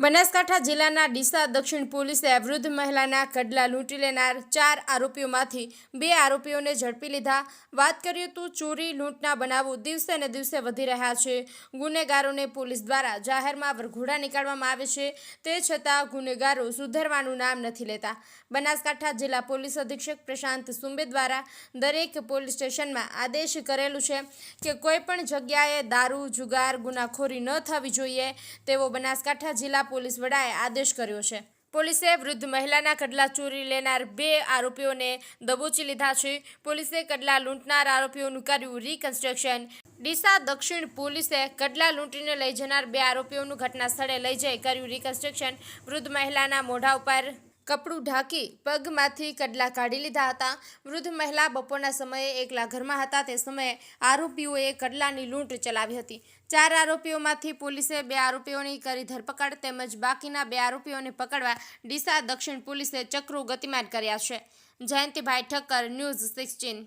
બનાસકાંઠા જિલ્લાના ડીસા દક્ષિણ પોલીસે વૃદ્ધ મહિલાના કડલા લૂંટી લેનાર ચાર આરોપીઓમાંથી બે આરોપીઓને ઝડપી લીધા. વાત કરીએ તો ચોરી, લૂંટના બનાવો દિવસે ને દિવસે વધી રહ્યા છે. ગુનેગારોને પોલીસ દ્વારા જાહેરમાં વરઘોડા નીકાળવામાં આવે છે. તે છતાં ગુનેગારો સુધરવાનું નામ નથી લેતા. બનાસકાંઠા જિલ્લા પોલીસ અધિક્ષક પ્રશાંત સુંબે દ્વારા દરેક પોલીસ સ્ટેશનમાં આદેશ કરેલું છે કે કોઈપણ જગ્યાએ દારૂ, જુગાર, ગુનાખોરી ન થવી જોઈએ. તેવો બનાસકાંઠા જિલ્લા પોલીસ વડાએ આદેશ કર્યો છે. પોલીસે વૃદ્ધ મહિલાના કડલા ચોરી લેનાર બે આરોપીઓને દબોચી લીધા છે. પોલીસે કડલા લૂંટનાર આરોપીઓનું કર્યું રિકન્સ્ટ્રક્શન ડીસા દક્ષિણ પોલીસે કડલા લૂંટીને લઈ જનાર બે આરોપીઓનું ઘટના સ્થળે લઈ જઈ કર્યું રિકન્સ્ટ્રક્શન વૃદ્ધ મહિલાના મોઢા ઉપર કપડું ઢાંકી પગમાંથી કડલા કાઢી લીધા હતા. વૃદ્ધ મહિલા બપોરના સમયે એકલા ઘરમાં હતા. તે સમયે આરોપીઓએ કડલાની લૂંટ ચલાવી હતી. ચાર આરોપીઓમાંથી પોલીસે બે આરોપીઓની કરી ધરપકડ તેમજ બાકીના બે આરોપીઓને પકડવા ડીસા દક્ષિણ પોલીસે ચક્રો ગતિમાન કર્યા છે. Jayantibhai Thakkar, news sixteen.